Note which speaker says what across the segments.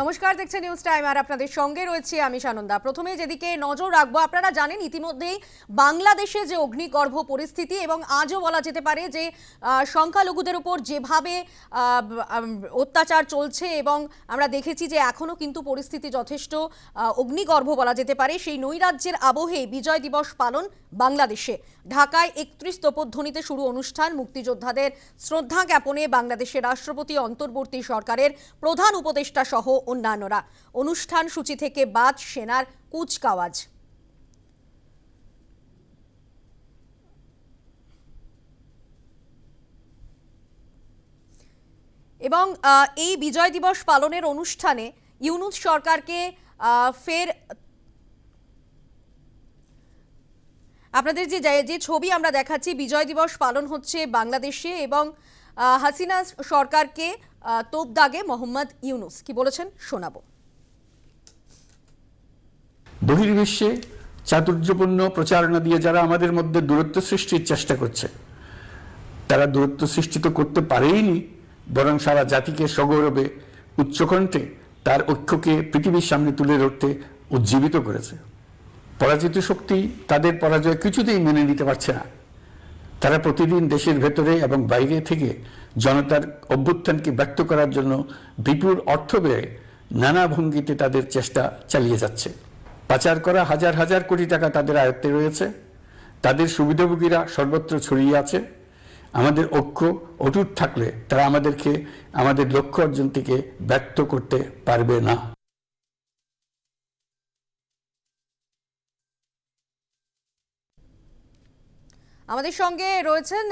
Speaker 1: নমস্কার, দেখছেন news time আর আপনাদের সঙ্গে রয়েছে আমি সানন্দা। প্রথমে যেদিকে নজর রাখব, আপনারা জানেন ইতিমধ্যেই বাংলাদেশে যে অগ্নিগর্ভ পরিস্থিতি এবং আজও বলা যেতে পারে যে সংখ্যালঘুদের উপর যেভাবে অত্যাচার চলছে এবং আমরা দেখেছি যে এখনও কিন্তু পরিস্থিতি যথেষ্ট অগ্নিগর্ভ বলা যেতে পারে। সেই নৈরাজ্যের আবহে বিজয় দিবস পালন বাংলাদেশে। ঢাকায় একত্রিশ তোপধ্বনিতে শুরু অনুষ্ঠান। মুক্তিযোদ্ধাদের শ্রদ্ধা জ্ঞাপনে বাংলাদেশের রাষ্ট্রপতি, অন্তর্বর্তী সরকারের প্রধান উপদেষ্টা সহ অন্যান্যরা। অনুষ্ঠান সূচি থেকে বাদ, সেনার কুচকাওয়াজ। এবং এই বিজয় দিবস পালনের অনুষ্ঠানে ইউনুস সরকারকে ফের আপনাদের যে যে ছবি আমরা দেখাচ্ছি, বিজয় দিবস পালন হচ্ছে বাংলাদেশে এবং হাসিনা সরকারকে তোপ দাগে মোহাম্মদ ইউনুস। কি বলেছেন? শোনাবো।
Speaker 2: বহির্বিশ্বে চাতুর্যপূর্ণ প্রচারণা দিয়ে যারা আমাদের মধ্যে দূরত্ব সৃষ্টির চেষ্টা করছে, তারা দূরত্ব সৃষ্টি তো করতে পারেইনি, বরং সারা জাতিকে সগৌরবে, উচ্চকণ্ঠে তার ঐক্যকে পৃথিবীর সামনে তুলে ধরতে উজ্জীবিত করেছে। পরাজিত শক্তি তাদের পরাজয় কিছুতেই মেনে নিতে পারছে না। তারা প্রতিদিন দেশের ভেতরে এবং বাইরে থেকে জনতার অভ্যুত্থানকে ব্যক্ত করার জন্য বিপুল অর্থ ব্যয়ে নানা ভঙ্গিতে তাদের চেষ্টা চালিয়ে যাচ্ছে। পাচার করা হাজার হাজার কোটি টাকা তাদের আয়ত্তে রয়েছে। তাদের সুবিধাভোগীরা সর্বত্র ছড়িয়ে আছে। আমাদের ঐক্য অটুট থাকলে তারা আমাদেরকে, আমাদের লক্ষ্য অর্জন থেকে ব্যক্ত করতে পারবে না।
Speaker 1: আমাদের সঙ্গে রয়েছেন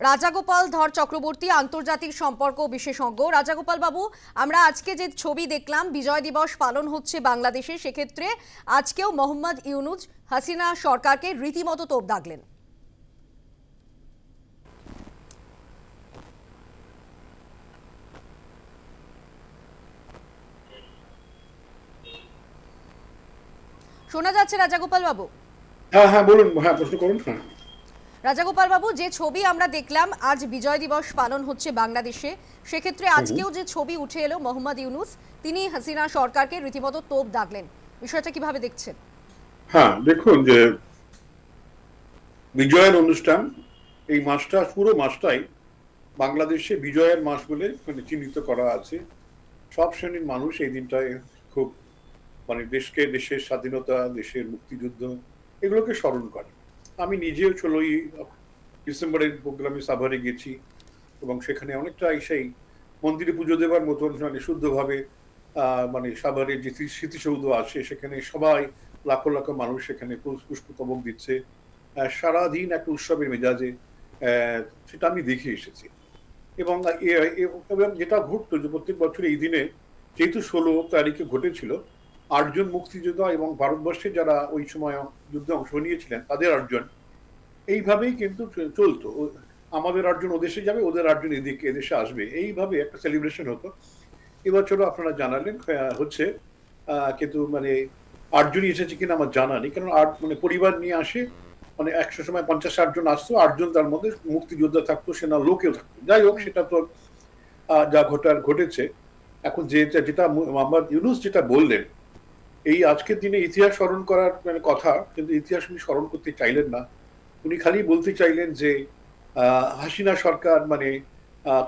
Speaker 1: রাজাগোপাল ধর চক্রবর্তী, আন্তর্জাতিক সম্পর্ক বিশেষজ্ঞ। রাজাগোপাল বাবু, আমরা আজকে যে ছবি দেখলাম, বিজয় দিবস পালন হচ্ছে বাংলাদেশে, সেক্ষেত্রে আজকেও মোহাম্মদ ইউনুজ হাসিনা সরকারকে রীতিমতো তোপ দাগলেন। শোনা যাচ্ছে রাজাগোপাল বাবু?
Speaker 3: হ্যাঁ হ্যাঁ বলুন হ্যাঁ প্রশ্ন করুন হ্যাঁ।
Speaker 1: রাজাগোপাল বাবু যে ছবি আমরা দেখলাম আজ বিজয় দিবস পালন হচ্ছে বাংলাদেশে। সেক্ষেত্রে আজকেও যে ছবি উঠে এলো মোহাম্মদ ইউনুস তিনি হাসিনা সরকারকে রীতিমতো তোপ দাগলেন। বিষয়টা কীভাবে দেখছেন?
Speaker 3: হ্যাঁ দেখুন যে বিজয়ের অনুষ্ঠান এই মাসটা পুরো মাসটাই বাংলাদেশে বিজয়ের মাস বলে মানে চিহ্নিত করা আছে। সব শ্রেণির মানুষ এই দিনটায় খুব মানে দেশকে দেশের স্বাধীনতা দেশের মুক্তিযুদ্ধ এগুলোকে স্মরণ করে। আমি নিজেও ষোলোই ডিসেম্বরের প্রোগ্রামে সাভারে গেছি এবং সেখানে অনেকটা সেই মন্দিরে পুজো দেওয়ার মতন মানে শুদ্ধভাবে মানে সাভারের যে স্মৃতিসৌধ আছে, সেখানে সবাই লাখো লাখো মানুষ সেখানে পুষ- পুষ্পস্তবক দিচ্ছে। সারাদিন একটা উৎসবের মেজাজে সেটা আমি দেখে এসেছি। এবং যেটা ঘটতো যে প্রত্যেক বছর এই দিনে যেহেতু ষোলো তারিখে ঘটেছিল আটজন মুক্তিযোদ্ধা এবং ভারতবর্ষে যারা ওই সময় যুদ্ধে অংশ নিয়েছিলেন, তাদের আটজন এইভাবেই কিন্তু চলতো। আমাদের আটজন ওদেশে যাবে, ওদের আটজন এদিকে, এদেশে আসবে। এইভাবে একটা সেলিব্রেশন হতো। এবছরও আপনারা জানালেন হচ্ছে কিন্তু মানে আটজনই এসেছে কিনা আমার জানা নেই। কারণ আট মানে পরিবার নিয়ে আসে মানে একশো সময় পঞ্চাশ ষাট জন আসতো, আটজন তার মধ্যে মুক্তিযোদ্ধা থাকতো, সেনা লোকেও থাকতো। যাই হোক, সেটা তো যা ঘটার, ঘটেছে। এখন যে, যেটা মোহাম্মদ ইউনুস যেটা বললেন এই আজকের দিনে ইতিহাস স্মরণ করার মানে কথা, কিন্তু ইতিহাস উনি স্মরণ করতে চাইলেন না। উনি খালি বলতে চাইলেন যে হাসিনা সরকার মানে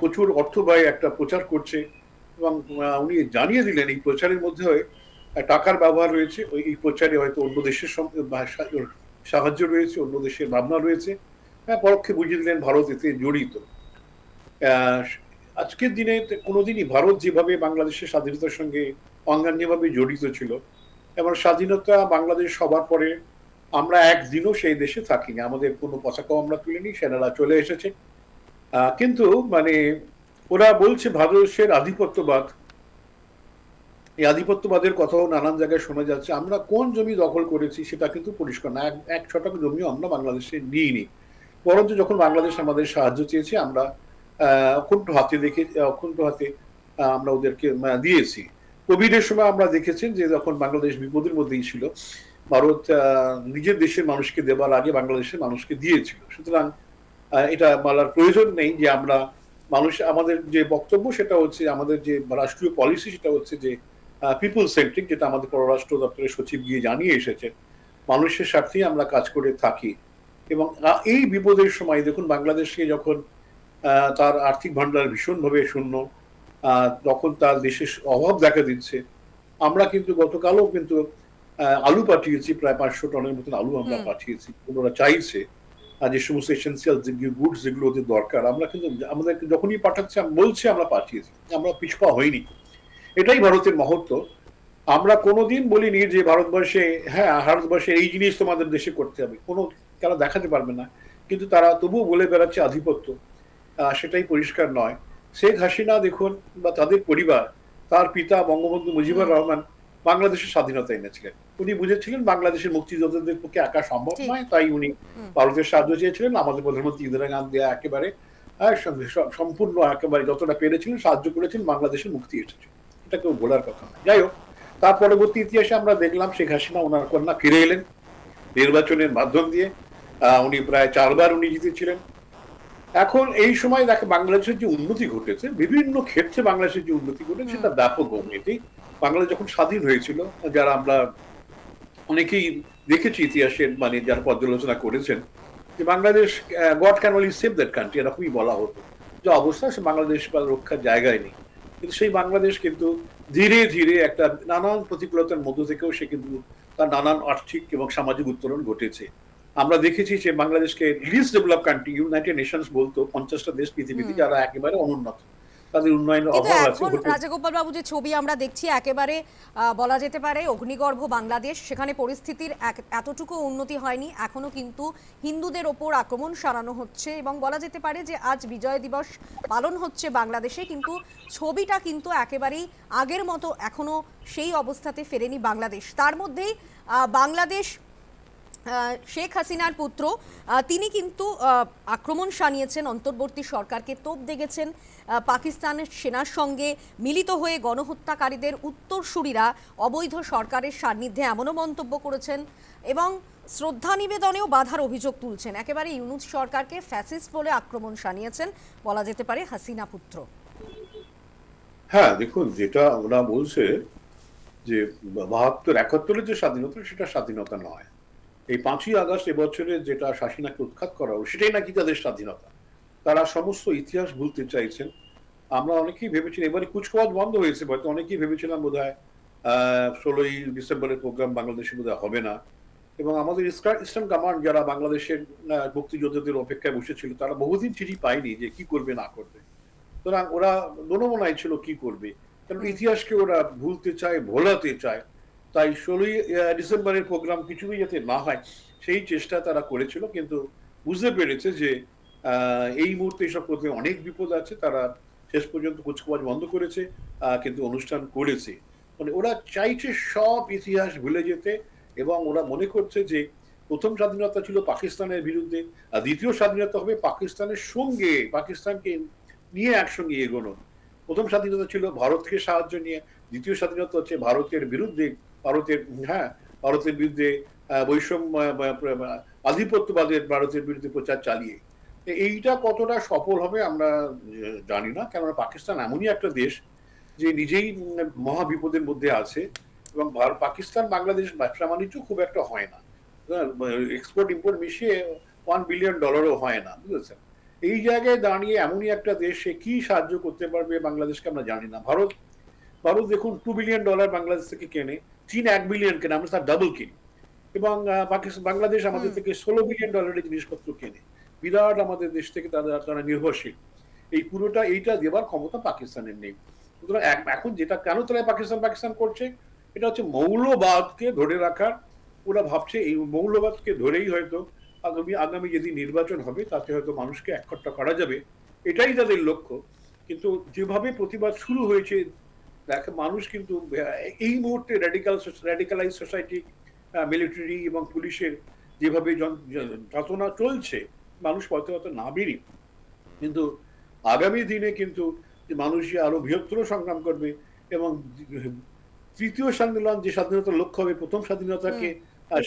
Speaker 3: প্রচুর অর্থ ব্যয় একটা প্রচার করছে এবং উনি জানিয়ে দিলেন এই প্রচারের মধ্যে টাকার ব্যবহার রয়েছে এই প্রচারে হয়তো অন্য দেশের সাহায্য রয়েছে, অন্য দেশের ভাবনা রয়েছে। হ্যাঁ পরোক্ষে বুঝিয়ে দিলেন ভারত এতে জড়িত। আজকের দিনে কোনোদিনই ভারত যেভাবে বাংলাদেশের স্বাধীনতার সঙ্গে অঙ্গাঙ্গিভাবে জড়িত ছিল এবং স্বাধীনতা বাংলাদেশ সবার পরে আমরা একদিনও সেই দেশে থাকিনি। আমাদের কোনো পতাকাও আমরা তুলিনি সেনারা চলে এসেছে। কিন্তু মানে ওরা বলছে ভারতবর্ষের আধিপত্যবাদ। এই আধিপত্যবাদের কথাও নানান জায়গায় শোনা যাচ্ছে। আমরা কোন জমি দখল করেছি সেটা কিন্তু পরিষ্কার না। এক- শতক জমিও আমরা বাংলাদেশে নিইনি। বরঞ্চ যখন বাংলাদেশ আমাদের সাহায্য চেয়েছে আমরা আহ, অকুণ্ঠ হাতে দেখে অকুণ্ঠ হাতে আমরা ওদেরকে দিয়েছি। কোভিডের সময় আমরা দেখেছেন যে যখন বাংলাদেশ বিপদের মধ্যেই ছিল, ভারত নিজের দেশের মানুষকে দেবার আগে বাংলাদেশের মানুষকে দিয়েছিল। সুতরাং এটা বলার প্রয়োজন নেই যে আমরা মানুষ, আমাদের যে বক্তব্য সেটা হচ্ছে আমাদের যে রাষ্ট্রীয় পলিসি সেটা হচ্ছে যে পিপল সেন্ট্রিক যেটা আমাদের পররাষ্ট্র দপ্তরের সচিব গিয়ে জানিয়ে এসেছেন। মানুষের স্বার্থেই আমরা কাজ করে থাকি। এবং এই বিপদের সময় দেখুন বাংলাদেশকে যখন তার আর্থিক ভান্ডার ভীষণভাবে শূন্য তখন তার দেশের অভাব দেখা দিচ্ছে। আমরা কিন্তু গতকালও কিন্তু আলু পাঠিয়েছি প্রায় পাঁচশো টনের মতন আলু আমরা পাঠিয়েছি। ওরা চাইছে আর যে সমস্ত এসেন্সিয়াল গুডস যেগুলো ওদের দরকার আমরা কিন্তু আমাদেরকে যখনই পাঠাচ্ছে বলছে আমরা পাঠিয়েছি। আমরা পিছপা হইনি। এটাই ভারতের মহত্ব। আমরা কোনোদিন বলিনি যে ভারতবর্ষে হ্যাঁ ভারতবর্ষে এই জিনিস তোমাদের দেশে করতে হবে। কোনো তারা দেখাতে পারবে না। কিন্তু তারা তবুও বলে বেড়াচ্ছে আধিপত্য। আহ, সেটাই পরিষ্কার নয়। শেখ হাসিনা দেখুন বা তাদের পরিবার তার পিতা বঙ্গবন্ধু মুজিবুর রহমান বাংলাদেশের স্বাধীনতা এনেছিলেন। উনি বুঝেছিলেন বাংলাদেশের মুক্তিযোদ্ধাদের পক্ষে একা সম্ভব নয় তাই উনি ভারতের সাহায্য চেয়েছিলেন আমাদের প্রধানমন্ত্রী ইন্দিরা গান্ধী একেবারে সম- সম্পূর্ণ একেবারে যতটা পেরেছিলেন সাহায্য করেছেন বাংলাদেশের মুক্তি এসেছে। এটা কেউ বলার কথা না যাই হোক তার পরবর্তী ইতিহাসে আমরা দেখলাম শেখ হাসিনা ওনার কন্যা ফিরে এলেন নির্বাচনের মাধ্যম দিয়ে। আহ, উনি প্রায় চারবার উনি জিতেছিলেন। এখন এই সময় দেখে বাংলাদেশের যে উন্নতি ঘটেছে বিভিন্ন ক্ষেত্রে বাংলাদেশের যে উন্নতি ঘটেছে সেটা ব্যাপক উন্নতি। বাংলাদেশ যখন স্বাধীন হয়েছিল যারা আমরা অনেকেই দেখেছি ইতিহাসের মানে যারা পর্যালোচনা করেছেন যে Bangladesh god can only save that country এরকমই বলা হতো। যে অবস্থা সে বাংলাদেশ বা রক্ষার জায়গায় নেই। কিন্তু সেই বাংলাদেশ কিন্তু ধীরে ধীরে একটা নানান প্রতিকূলতার মধ্য থেকেও সে কিন্তু তার নানান আর্থিক এবং সামাজিক উত্তরণ ঘটেছে। আমরা দেখেছি যে বাংলাদেশকে least develop country United Nations বলতো পঞ্চাশটা দেশ পৃথিবীতে যারা একেবারে অনুন্নত। তাদের উন্নয়নের অভাব আছে
Speaker 1: এখন
Speaker 3: হতে-
Speaker 1: রাজাগোপাল বাবু যে ছবি আমরা দেখছি একেবারে বলা যেতে পারে অগ্নিগর্ভ বাংলাদেশ। সেখানে পরিস্থিতির এতটুকু উন্নতি হয়নি। এখনও কিন্তু হিন্দুদের ওপর আক্রমণ সারানো হচ্ছে এবং বলা যেতে পারে যে আজ বিজয় দিবস পালন হচ্ছে বাংলাদেশে। কিন্তু ছবিটা কিন্তু একেবারেই আগের মতো এখনও সেই অবস্থাতে ফেরেনি বাংলাদেশ। তার মধ্যেই আহ, বাংলাদেশ শেখ হাসিনার পুত্র তিনি কিন্তু আক্রমণ শানিয়েছেন অন্তর্বর্তী সরকারকে, তোপ দেখেছেন পাকিস্তানের সেনার সঙ্গে মিলিত হয়ে গণহত্যাকারীদের উত্তরসূরিরা অবৈধ সরকারের সান্নিধ্যে এমনও মন্তব্য করেছেন এবং শ্রদ্ধা নিবেদনেও বাধার অভিযোগ তুলছেন। একেবারে ইউনুস সরকারকে ফ্যাসিস্ট বলে আক্রমণ সানিয়েছেন বলা যেতে পারে হাসিনা পুত্র।
Speaker 3: হ্যাঁ দেখুন, যেটা ওরা বলছে যে বাহাত্তর, একাত্তরের যে স্বাধীনতা, সেটা স্বাধীনতা নয়। এই পাঁচই আগস্ট এবছরে যেটা শাসিনাকে উৎখাত করা সেটাই নাকি তাদের স্বাধীনতা। তারা সমস্ত ইতিহাস ভুলতে চাইছেন। আমরা অনেকেই ভেবেছিলাম, এবারে কুচকাওয়াজ বন্ধ হয়েছে, হয়তো অনেকেই ভেবেছিলাম বোধ হয় ষোলোই ডিসেম্বরের প্রোগ্রাম বাংলাদেশে বোধ হবে না। এবং আমাদের ইস্টার- ইস্টার্ন কমান্ড যারা বাংলাদেশের মুক্তিযোদ্ধাদের অপেক্ষায় বসেছিল, তারা বহুদিন চিঠি পায়নি যে কি করবে, না করবে। সুতরাং ওরা দোনমনায় ছিল কি করবে। কারণ ইতিহাসকে ওরা ভুলতে চায়, ভোলাতে চায়। তাই ষোলোই ডিসেম্বরের প্রোগ্রাম কিছুই যাতে না হয়, সেই চেষ্টা তারা করেছিল, কিন্তু বুঝতে পেরেছে যে এই মুহূর্তে এসব করতে অনেক বিপদ আছে, তারা শেষ পর্যন্ত কুচকাওয়াজ বন্ধ করেছে কিন্তু অনুষ্ঠান করেছে। মানে ওরা চাইছে সব ইতিহাস ভুলে যেতে, এবং ওরা মনে করছে যে, প্রথম স্বাধীনতা ছিল পাকিস্তানের বিরুদ্ধে, আর দ্বিতীয় স্বাধীনতা হবে পাকিস্তানের সঙ্গে, পাকিস্তানকে নিয়ে একসঙ্গে এগোনো। প্রথম স্বাধীনতা ছিল ভারতকে সাহায্য নিয়ে, দ্বিতীয় স্বাধীনতা হচ্ছে ভারতের বিরুদ্ধে ভারতের হ্যাঁ ভারতের বিরুদ্ধে বৈষম্য আধিপত্যবাদের ভারতের বিরুদ্ধে প্রচার চালিয়ে। এইটা কতটা সফল হবে আমরা জানি না। কেননা পাকিস্তান এমনই একটা দেশ যে নিজেই উম, মহা বিপদের মধ্যে আছে এবং ভার- পাকিস্তান বাংলাদেশ ব্যবসা বাণিজ্য খুব একটা হয় না। এক্সপোর্ট ইম্পোর্ট মিশিয়ে ওয়ান বিলিয়ন ডলারও হয় না বুঝেছেন? এই জায়গায় দাঁড়িয়ে এমনই একটা দেশ সে কি সাহায্য করতে পারবে বাংলাদেশকে আমরা জানি না। ভারত ভারত দেখুন টু বিলিয়ন ডলার বাংলাদেশ থেকে কেনে। চীন এক বিলিয়ন কেনে আমরা তার ডাবল কিনি। এবং পাকিস্তান বাংলাদেশ আমাদের থেকে ষোলো বিলিয়ন ডলারের জিনিসপত্র কেনে। বিরাট আমাদের দেশ থেকে তারা তারা নির্ভরশীল। এই পুরোটা এইটা দেবার ক্ষমতা পাকিস্তানের নেই। সুতরাং এখন যেটা কেন তারা পাকিস্তান পাকিস্তান করছে? এটা হচ্ছে মৌলবাদকে ধরে রাখার ওরা ভাবছে এই মৌলবাদকে ধরেই হয়তো আগামী আগামী যদি নির্বাচন হবে তাতে হয়তো মানুষকে একট্টা করা যাবে। এটাই তাদের লক্ষ্য। কিন্তু যেভাবে প্রতিবাদ শুরু হয়েছে দেখে মানুষ কিন্তু এই মুহূর্তে র্যাডিক্যাল র্যাডিক্যালাইজ সোসাইটি মিলিটারি এবং পুলিশের যেভাবে যাতনা চলছে মানুষ পথে পথে নামেনি। কিন্তু আগামী দিনে কিন্তু মানুষ আরও বৃহত্তর সংগ্রাম করবে এবং তৃতীয় সম্মেলন যে স্বাধীনতার লক্ষ্য হবে প্রথম স্বাধীনতাকে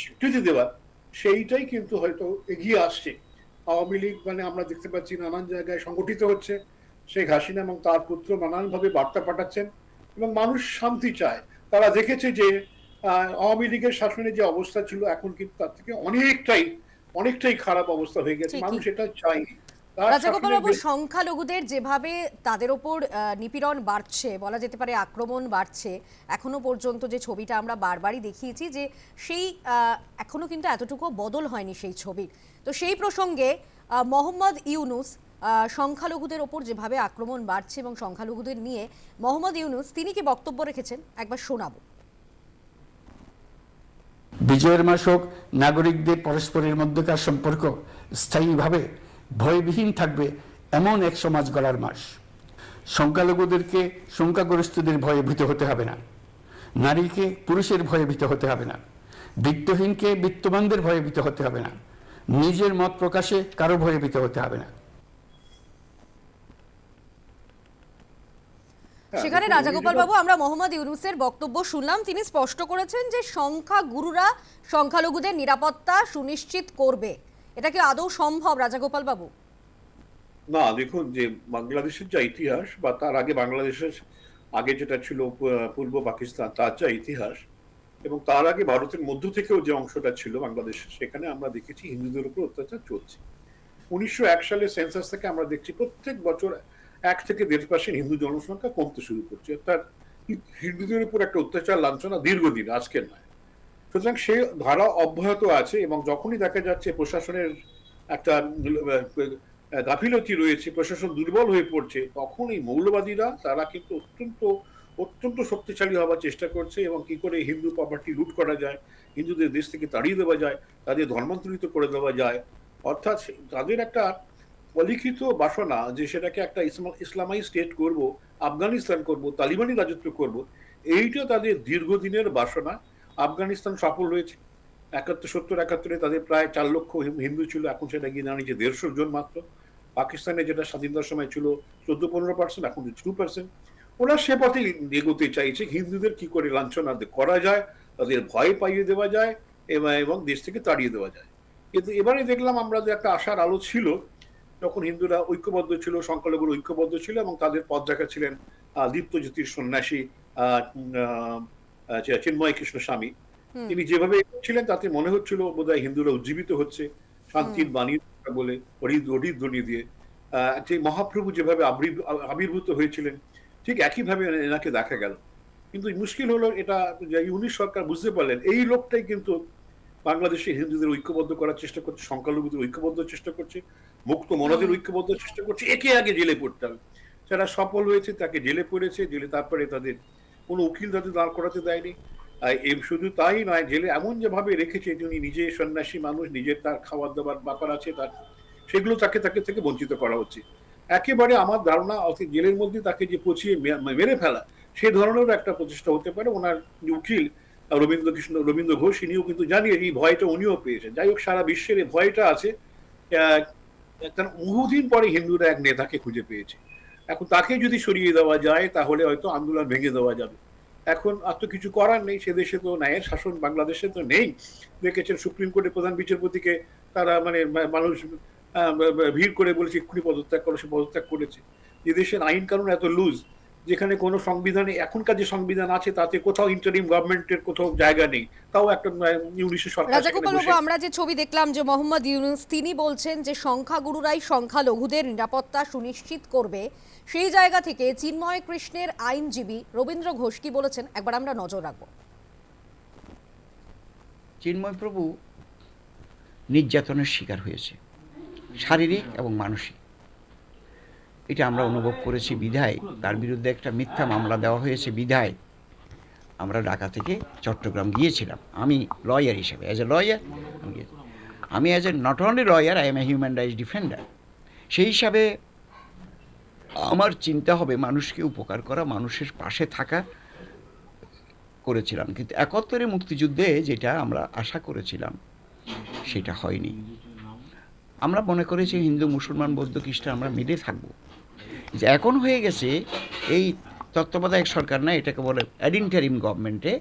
Speaker 3: স্বীকৃতি দেওয়া সেইটাই কিন্তু হয়তো এগিয়ে আসছে। আওয়ামী লীগ মানে আমরা দেখতে পাচ্ছি নানান জায়গায় সংগঠিত হচ্ছে। শেখ হাসিনা এবং তার পুত্র নানানভাবে বার্তা পাঠাচ্ছেন। এবং মানুষ শান্তি চায়। তারা দেখেছে যে আওয়ামী লীগের শাসনে যে অবস্থা ছিল এখন কিন্তু তার থেকে অনেকটাই অনেকটাই খারাপ অবস্থা হয়ে গেছে। মানুষ এটা চায়নি। তার
Speaker 1: রাজাগোপাল
Speaker 3: শাসনের
Speaker 1: বাবু
Speaker 3: যে-
Speaker 1: সংখ্যালঘুদের যেভাবে তাদের ওপর নিপীড়ন বাড়ছে বলা যেতে পারে আক্রমণ বাড়ছে এখনও পর্যন্ত যে ছবিটা আমরা বারবারই দেখিয়েছি যে সেই আহ, এখনও কিন্তু এতটুকু বদল হয়নি সেই ছবির। তো সেই প্রসঙ্গে মোহাম্মদ ইউনুস সংখ্যালঘুদের ওপর যেভাবে আক্রমণ বাড়ছে এবং সংখ্যালঘুদের নিয়ে মোহাম্মদ ইউনুস, তিনি কি বক্তব্য রেখেছেন? একবার শোনাবো।
Speaker 2: বিজয়ের মাস হোক, নাগরিকদের পরস্পরের মধ্যকার সম্পর্ক স্থায়ীভাবে ভয়বিহীন থাকবে এমন এক সমাজ গড়ার মাস। সংখ্যালঘুদেরকে, সংখ্যাগরিষ্ঠদের ভয়ে ভীত হতে হবে না। নারীকে পুরুষের ভয়ে ভীত হতে হবে না। বিত্তহীনকে বিত্তবানদের ভয়ে ভীত হতে হবে না। নিজের মত প্রকাশে কারও ভয়ে ভীত হতে হবে না।
Speaker 1: সেখানে
Speaker 3: দেখুন, উনি
Speaker 1: রাজাগোপাল বাবু আমরা মোহাম্মদ ইউনুসের বক্তব্য শুনলাম। তিনি স্পষ্ট করেছেন যে সংখ্যা গুরুরা সংখ্যালঘুদের নিরাপত্তা সুনিশ্চিত করবে। এটা কি আদৌ সম্ভব রাজাগোপাল বাবু?
Speaker 3: না দেখুন যে বাংলাদেশের যা ইতিহাস বা তার আগে বাংলাদেশের আগে যেটা ছিল পূর্ব পাকিস্তান তার যা ইতিহাস এবং তার আগে ভারতের মধ্য থেকেও যে অংশটা ছিল বাংলাদেশের সেখানে আমরা দেখেছি হিন্দুদের উপর অত্যাচার চলছে। উনিশশো এক সালের সেন্সাস থেকে আমরা দেখছি প্রত্যেক বছর এক থেকে দেড় পার্সেন্ট হিন্দু জনসংখ্যা কমতে শুরু করছে। অর্থাৎ হিন্দুদের উপর একটা অত্যাচার, লাঞ্ছনা দীর্ঘদিন, আজকের নয়। সুতরাং সে ধারা অব্যাহত আছে এবং যখনই দেখা যাচ্ছে প্রশাসনের একটা গাফিলতি রয়েছে, প্রশাসন দুর্বল হয়ে পড়ছে, তখন এই মৌলবাদীরা, তারা কিন্তু অত্যন্ত অত্যন্ত শক্তিশালী হওয়ার চেষ্টা করছে এবং কি করে হিন্দু প্রপার্টি লুট করা যায়, হিন্দুদের দেশ থেকে তাড়িয়ে দেওয়া যায়, তাদের ধর্মান্তরিত করে দেওয়া যায়। অর্থাৎ তাদের একটা অলিখিত বাসনা যে সেটাকে একটা ইসলাম ইসলামাই স্টেট করব, আফগানিস্তান করব, তালিবানি রাজত্ব করব, এইটা তাদের দীর্ঘদিনের বাসনা। আফগানিস্তান সফল হয়েছে। একাত্তর, সত্তর, একাত্তরে তাদের প্রায় চার লক্ষ হিন্দু ছিল, এখন সেটা গিয়ে দাঁড়িয়েছে দেড়শো জন মাত্র। পাকিস্তানে যেটা স্বাধীনতার সময় ছিল চোদ্দ, পনেরো পার্সেন্ট এখন টু পার্সেন্ট ওরা সে পথে এগোতে চাইছে, হিন্দুদের কি করে লাঞ্ছনা করা যায়, তাদের ভয় পাইয়ে দেওয়া যায়, এবং এবং দেশ থেকে তাড়িয়ে দেওয়া যায়। কিন্তু এবারে দেখলাম আমরা যে একটা আশার আলো ছিল যখন হিন্দুরা ঐক্যবদ্ধ ছিল সংখ্যালঘুর ঐক্যবদ্ধ ছিল এবং তাদের পথ দেখা ছিলেন আহ, দীপ্তজ্যোতির সন্ন্যাসী চিন্ময় কৃষ্ণ স্বামী। তিনি যেভাবে ছিলেন তাতে মনে হচ্ছিল বোধহয় হিন্দুরা উজ্জীবিত হচ্ছে শান্তির বাণী বলে হরিদ হরিধ্বনি দিয়ে। আহ, যে মহাপ্রভু যেভাবে আবির্ভ- আবির্ভূত হয়েছিলেন ঠিক একইভাবে এনাকে দেখা গেল। কিন্তু মুশকিল হলো এটা ইউনিশ সরকার বুঝতে পারলেন এই লোকটাই কিন্তু বাংলাদেশে হিন্দুদের ঐক্যবদ্ধ করার চেষ্টা করছে সংখ্যালঘুদের ঐক্যবদ্ধ চেষ্টা করছে মুক্ত মনাদের ঐক্যবদ্ধ চেষ্টা করছে একে আগে জেলে পড়তে হবে। যারা সফল হয়েছে তাকে জেলে পড়েছে জেলে তারপরে তাদের কোনো উকিল তাদের দাঁড় করাতে দেয়নি। শুধু তাই নয় জেলে এমন যেভাবে রেখেছে তিনি নিজে সন্ন্যাসী মানুষ নিজের তার খাবার দাবার ব্যাপার আছে তার সেগুলো তাকে তাকে থেকে বঞ্চিত করা হচ্ছে। একেবারে আমার ধারণা অর্থাৎ জেলের মধ্যে তাকে যে পচিয়ে মেরে ফেলা সে ধরনের একটা প্রচেষ্টা হতে পারে। ওনার যে উকিল রবীন্দ্র কৃষ্ণ রবীন্দ্র ঘোষ, ইনিও কিন্তু জানিয়ে এই ভয়টা উনিও পেয়েছেন। যাই হোক, সারা বিশ্বের এই ভয়টা আছে। একটা বহুদিন পরে হিন্দুরা এক নেতাকে খুঁজে পেয়েছে। এখন তাকে যদি সরিয়ে দেওয়া যায়, তাহলে হয়তো আন্দোলন ভেঙে দেওয়া যাবে। এখন আর তো কিছু করার নেই। সে দেশে তো ন্যায়ের শাসন, বাংলাদেশে তো নেই। দেখেছেন সুপ্রিম কোর্টের প্রধান বিচারপতিকে তারা মানে মানুষ ভিড় করে বলেছে, এক্ষুনি পদত্যাগ করো, সে পদত্যাগ করেছে। যে দেশের আইন কানুন এত লুজ যেখানে কোনো সংবিধানে এখনকার যে সংবিধান আছে তাতে কোথাও ইন্টারিম গভর্নমেন্টের কোথাও জায়গা নেই। তাও একটা ইউনিশের সরকার
Speaker 1: রাজাগোপাল বাবু আমরা যে ছবি দেখলাম যে মোহাম্মদ ইউনুস তিনি বলছেন যে সংখ্যাগুরুরাই সংখ্যালঘুদের নিরাপত্তা সুনিশ্চিত করবে। সেই জায়গা থেকে চিন্ময় কৃষ্ণের আইনজীবী রবীন্দ্র ঘোষ কি বলেছেন? একবার আমরা নজর রাখব।
Speaker 4: চিন্ময় প্রভু নির্যাতনের শিকার হয়েছে শারীরিক এবং মানসিক। এটা আমরা অনুভব করেছি বিধায়। তার বিরুদ্ধে একটা মিথ্যা মামলা দেওয়া হয়েছে বিধায়। আমরা ঢাকা থেকে চট্টগ্রাম গিয়েছিলাম। আমি লয়ার হিসেবে অ্যাজ এ লয়ার আমি আমি as a not only lawyer I am a human rights defender সেই হিসাবে আমার চিন্তা হবে মানুষকে উপকার করা, মানুষের পাশে থাকা করেছিলাম। কিন্তু একাত্তরে মুক্তিযুদ্ধে যেটা আমরা আশা করেছিলাম, সেটা হয়নি। আমরা মনে করেছি হিন্দু, মুসলমান, বৌদ্ধ, খ্রিস্টান, আমরা মিলে থাকব। যে এখন হয়ে গেছে এই তত্ত্বাবধায়ক সরকার না এটাকে বলে অ্যাডিন্টারিম গভর্নমেন্টে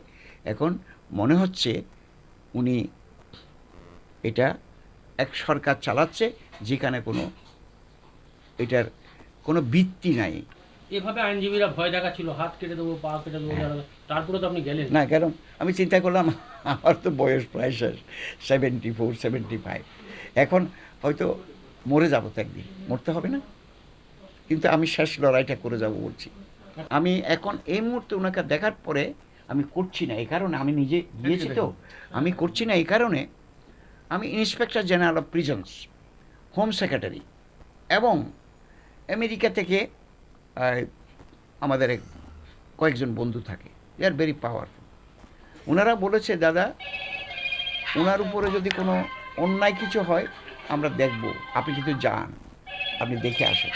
Speaker 4: এখন মনে হচ্ছে উনি এটা এক সরকার চালাচ্ছে যেখানে কোনো এটার কোনো ভিত্তি নাই।
Speaker 5: এভাবে আইনজীবীরা ভয় দেখাচ্ছিল হাত কেটে দেবো পা কেটে দেবো তারপরে তো আপনি গেলেন।
Speaker 4: না কারণ আমি চিন্তা করলাম আমার তো বয়স প্রায় শেষ সেভেন্টি ফোর সেভেন্টি ফাইভ এখন হয়তো মরে যাব তো একদিন মরতে হবে না? কিন্তু আমি শেষ লড়াইটা করে যাব বলছি। আমি এখন এই মুহূর্তে ওনাকে দেখার পরে আমি করছি না, এই কারণে আমি নিজে গিয়েছি তো। আমি করছি না, এই কারণে আমি inspector general of prisons, home secretary এবং আমেরিকা থেকে আমাদের কয়েকজন বন্ধু থাকে। দে আর ভেরি পাওয়ারফুল ওনারা বলেছে, দাদা ওনার উপরে যদি কোনো অন্যায় কিছু হয়, আমরা দেখব। আপনি কিন্তু যান। আপনি দেখে আসেন।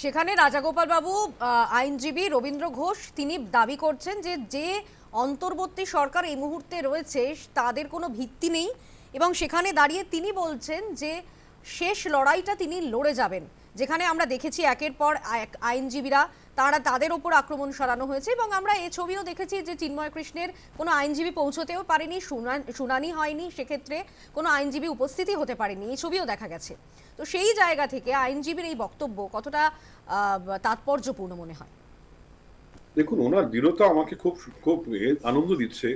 Speaker 1: সেখানে রাজাগোপাল বাবু আইনজীবী রবীন্দ্র ঘোষ তিনি দাবি করছেন যে যে অন্তর্বর্তী সরকার এই মুহূর্তে রয়েছে তাদের কোনো ভিত্তি নেই এবং সেখানে দাঁড়িয়ে তিনি বলছেন যে শেষ লড়াইটা তিনি লড়ে যাবেন। যেখানে আমরা দেখেছি একের পর এক আইনজীবীরা তারা তাদের ওপর আক্রমণ সরানো হয়েছে এবং আমরা এই ছবিও দেখেছি যে চিন্ময় কৃষ্ণের কোনো আইনজীবী পৌঁছতেও পারেনি, শুনানি হয়নি, সেক্ষেত্রে কোনো আইনজীবী উপস্থিতি হতে পারেনি। এই ছবিও দেখা গেছে। তো সেই জায়গা থেকে আইনজীবীর এই বক্তব্য কতটা তাৎপর্যপূর্ণ মনে হয়?
Speaker 3: দেখুন, ওনার দৃঢ়তা আমাকে খুব খুব আনন্দ দিচ্ছে।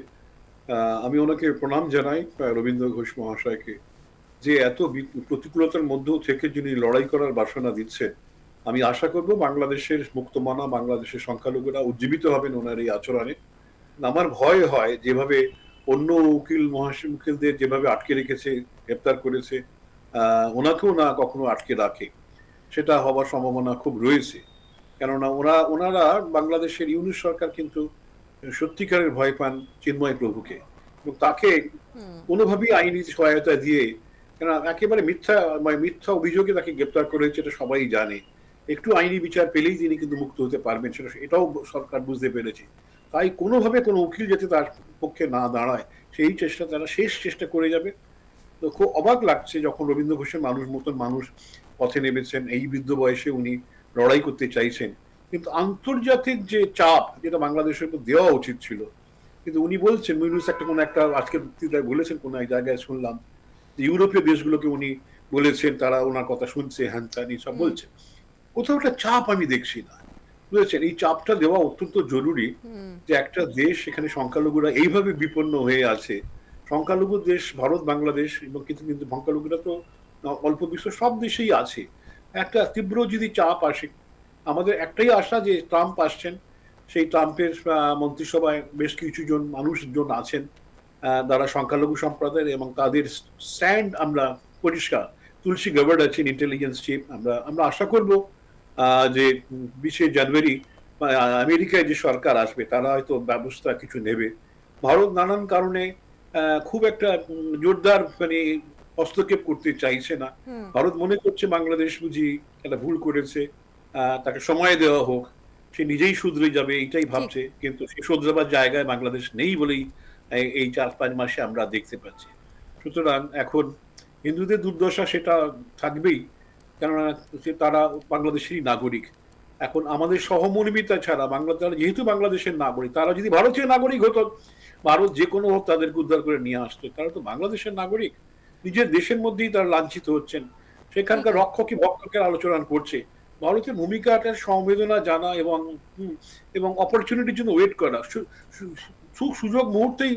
Speaker 3: আমি ওনাকে প্রণাম জানাই রবীন্দ্র ঘোষ মহাশয়কে, যে এত প্রতিকূলতার মধ্যেও থেকে যিনি লড়াই করার বাসনা দিচ্ছেন আমি আশা করব বাংলাদেশের মুক্তমানা বাংলাদেশের সংখ্যালঘুরা উজ্জীবিত হবেন ওনার এই আচরণে। আমার ভয় হয় যেভাবে অন্য উকিল মহাশি উকিলদের যেভাবে আটকে রেখেছে গ্রেপ্তার করেছে ওনাকেও না কখনো আটকে রাখে। সেটা হবার সম্ভাবনা খুব রয়েছে। কেননা ওরা ওনারা বাংলাদেশের ইউনিট সরকার কিন্তু সত্যিকারের ভয় পান চিন্ময় প্রভুকে। এবং তাকে কোনোভাবেই আইনি সহায়তা দিয়ে কেন একেবারে মিথ্যা মানে মিথ্যা অভিযোগে তাকে গ্রেপ্তার করেছে এটা সবাই জানে। একটু আইনি বিচার পেলেই তিনি কিন্তু মুক্ত হতে পারবেন সেটা এটাও সরকার বুঝতে পেরেছে। তাই কোনোভাবে কোনো উকিল যাতে তার পক্ষে না দাঁড়ায় সেই চেষ্টা তারা শেষ চেষ্টা করে যাবে। তো খুব অবাক লাগছে যখন রবীন্দ্র ঘোষের মানুষ মতন মানুষ পথে নেমেছেন এই বৃদ্ধ বয়সে উনি লড়াই করতে চাইছেন। কিন্তু আন্তর্জাতিক যে চাপ যেটা বাংলাদেশের উপর দেওয়া উচিত ছিল কিন্তু উনি বলছেন মিউনুস একটা কোনো একটা আজকে বক্তৃতায় বলেছেন কোনো এক জায়গায় শুনলাম যে ইউরোপীয় দেশগুলোকে উনি বলেছেন তারা ওনার কথা শুনছে হ্যান ত্যান সব বলছেন কোথাও একটা চাপ আমি দেখছি না। বুঝেছেন? এই চাপটা দেওয়া অত্যন্ত জরুরি যে একটা দেশ এখানে সংখ্যালঘুরা এইভাবে বিপন্ন হয়ে আছে। সংখ্যালঘু দেশ ভারত বাংলাদেশ এবং কিন্তু কিন্তু সংখ্যালঘুরা তো অল্প বিশ্ব সব দেশেই আছে। একটা তীব্র যদি চাপ আসে আমাদের একটাই আশা যে ট্রাম্প আসছেন। সেই ট্রাম্পের মন্ত্রিসভায় বেশ কিছু জন মানুষজন আছেন যারা সংখ্যালঘু সম্প্রদায়ের এবং তাদের স্ট্যান্ড আমরা পরিষ্কার। তুলসী গভর্ড আছেন ইন্টেলিজেন্স চিফ আমরা আমরা আশা করব যে বিশে জানুয়ারি আমেরিকায় যে সরকার আসবে তারা হয়তো ব্যবস্থা কিছু নেবে। ভারত নানান কারণে খুব একটা জোরদার মানে হস্তক্ষেপ করতে চাইছে না। ভারত মনে করছে বাংলাদেশ বুঝি একটা ভুল করেছে আহ, তাকে সময় দেওয়া হোক সে নিজেই শুধরে যাবে এইটাই ভাবছে কিন্তু সে শুধরাবার জায়গায় বাংলাদেশ নেই বলেই এই চার পাঁচ মাসে আমরা দেখতে পাচ্ছি। সুতরাং এখন হিন্দুদের দুর্দশা সেটা থাকবেই। কেননা তারা বাংলাদেশেরই নাগরিক। এখন আমাদের সহমর্মিতা ছাড়া বাংলা তারা যেহেতু বাংলাদেশের নাগরিক, তারা যদি ভারতীয় নাগরিক হতো, ভারত যে কোনো হোক তাদেরকে উদ্ধার করে নিয়ে আসতো। তারা তো বাংলাদেশের নাগরিক। নিজের দেশের মধ্যেই তারা লাঞ্ছিত হচ্ছেন। সেখানকার রক্ষকই ভক্ষকের আলোচনা করছে। ভারতের ভূমিকাটার সংবেদনা জানা এবং এবং অপরচুনিটির জন্য ওয়েট করা। সুযোগ মুহূর্তেই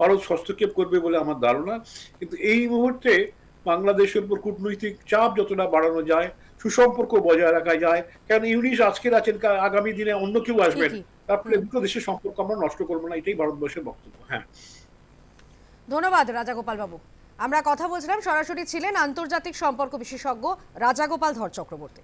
Speaker 3: ভারত হস্তক্ষেপ করবে বলে আমার ধারণা। কিন্তু এই মুহূর্তে বাংলাদেশের উপর কূটনৈতিক চাপ যতটা বাড়ানো যায় সুসম্পর্ক বজায় রাখা যায় কেন ইউনিশ আজকের আছেন আগামী দিনে অন্য কেউ আসবেন তারপরে দুটো দেশের সম্পর্ক আমরা নষ্ট করব না এটাই ভারতবর্ষের বক্তব্য হ্যাঁ।
Speaker 1: ধন্যবাদ রাজাগোপাল বাবু। আমরা কথা বলছিলাম সরাসরি ছিলেন আন্তর্জাতিক সম্পর্ক বিশেষজ্ঞ রাজাগোপাল ধর চক্রবর্তী।